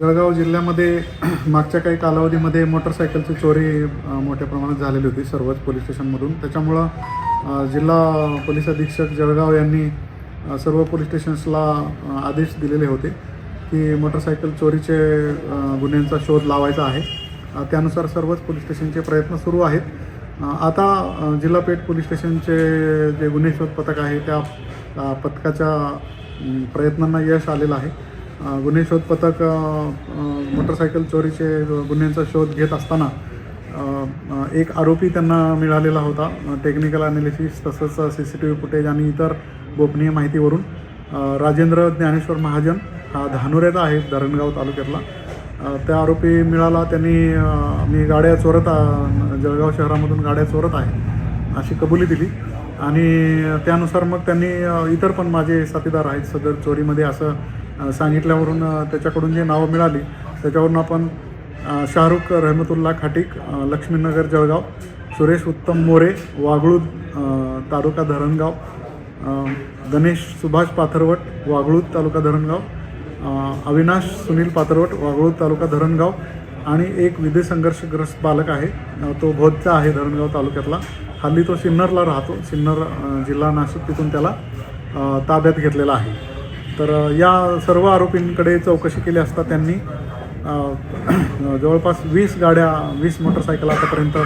जळगाव जिल्ह्यामध्ये मागच्या काही कालावधीमध्ये मोटरसायकलची चोरी मोठ्या प्रमाणात झालेली होती सर्वच पोलीस स्टेशनमधून. त्याच्यामुळं जिल्हा पोलीस अधीक्षक जळगाव यांनी सर्व पोलीस स्टेशन्सला आदेश दिलेले होते की मोटरसायकल चोरीचे गुन्ह्यांचा शोध लावायचा आहे. त्यानुसार सर्वच पोलीस स्टेशनचे प्रयत्न सुरू आहेत. आता जिल्हापेठ जिल्हा पेठ पोलीस स्टेशनचे जे गुन्हे शोध पथक आहे त्या पथकाच्या प्रयत्नांना यश आलेलं आहे. गुन्हे शोध पथक मोटरसायकल चोरीचे गुन्ह्यांचा शोध घेत असताना एक आरोपी त्यांना मिळालेला होता. टेक्निकल अनालिसिस तसंच C C T V footage आणि इतर गोपनीय माहितीवरून. राजेंद्र ज्ञानेश्वर महाजन हा धानुऱ्याचा आहे धरणगाव तालुक्यातला. त्या आरोपी मिळाला त्यांनी मी गाड्या चोरत आ- जळगाव शहरामधून गाड्या चोरत आहे अशी कबुली दिली. आणि त्यानुसार मग त्यांनी इतर पण माझे साथीदार आहेत सदर चोरीमध्ये असं सांगितल्यावरून त्याच्याकडून जे नावं मिळाली त्याच्यावरून आपण शाहरुख रहमतुल्ला खाटीक लक्ष्मीनगर जळगाव सुरेश उत्तम मोरे वागळूद तालुका धरणगाव गणेश सुभाष पाथरवट वागळूद तालुका धरणगाव अविनाश सुनील पाथरवट वागळूद तालुका धरणगाव आणि एक विधी संघर्षग्रस्त बालक आहे तो भोजचा आहे धरणगाव तालुक्यातला. हल्ली तो सिन्नरला राहतो सिन्नर जिल्हा नाशिक तिथून त्याला ताब्यात घेतलेला आहे. तर या सर्व आरोपींकडे चौकशी केली असता त्यांनी जवळपास वीस गाड्या वीस मोटरसायकल आतापर्यंत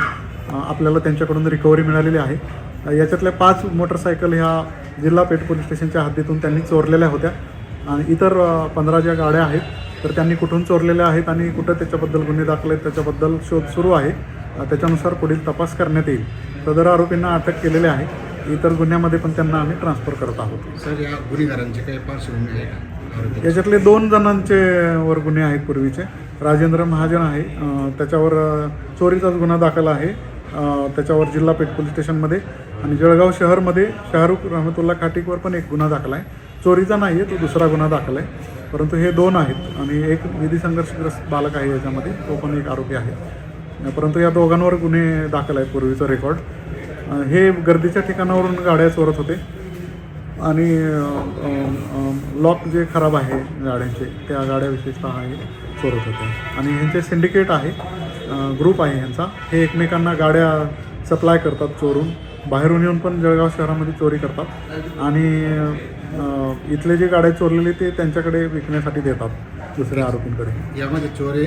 आपल्याला त्यांच्याकडून रिकव्हरी मिळालेली आहे. याच्यातल्या पाच मोटरसायकल ह्या जिल्हा पेठ पोलीस स्टेशनच्या हद्दीतून त्यांनी चोरलेल्या होत्या. आणि इतर पंधरा ज्या गाड्या आहेत तर त्यांनी कुठून चोरलेल्या आहेत आणि कुठं त्याच्याबद्दल गुन्हे दाखल आहेत त्याच्याबद्दल शोध सुरू आहे. त्याच्यानुसार पुढील तपास करण्यात येईल. सदर आरोपींना अटक केलेली आहे. इतर गुन्ह्यामध्ये पण त्यांना आम्ही ट्रान्सफर करत आहोत. सर या गुन्हेगारांची काही पार्श्वभूमी आहे का? आरोपी याच्यातले दोन जणांचे वर गुन्हे आहेत पूर्वीचे. राजेंद्र महाजन आहे. अं, त्याच्यावर अं, चोरीचाच गुन्हा दाखल आहे. अं, त्याच्यावर जिल्हा पेठ पोलीस स्टेशनमध्ये आणि जळगाव शहरमध्ये शाहरुख रहमतुल्ला खाटिकवर पण एक गुन्हा दाखल आहे. चोरीचा नाही आहे तो दुसरा गुन्हा दाखल आहे. परंतु हे दोन आहेत आणि एक विधी संघर्षग्रस्त बालक आहे याच्यामध्ये तो पण एक आरोपी आहे. परंतु या दोघांवर गुन्हे दाखल आहे पूर्वीचं रेकॉर्ड हे गर्दीच्या ठिकाणावरून गाड्या चोरत होते. आणि लॉक जे खराब आहे गाड्यांचे त्या गाड्या विशेषतः हे चोरत होते. आणि ह्यांचे सिंडिकेट आहे ग्रुप आहे ह्यांचा. हे एकमेकांना गाड्या सप्लाय करतात चोरून. बाहेरून येऊन पण जळगाव शहरामध्ये चोरी करतात. आणि इथले जे गाड्या चोरलेले ते त्यांच्याकडे विकण्यासाठी देतात. दुसऱ्या आरोपींकडे. यामध्ये चोरे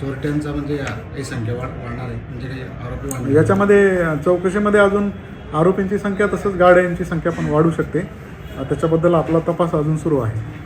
चोरट्यांचा म्हणजे काही संख्या वाढ वाढणार आहे. म्हणजे काही आरोपी वाढणार याच्यामध्ये चौकशीमध्ये अजून आरोपींची संख्या तसंच गाड्यांची संख्या पण वाढू शकते. त्याच्याबद्दल आपला तपास अजून सुरू आहे.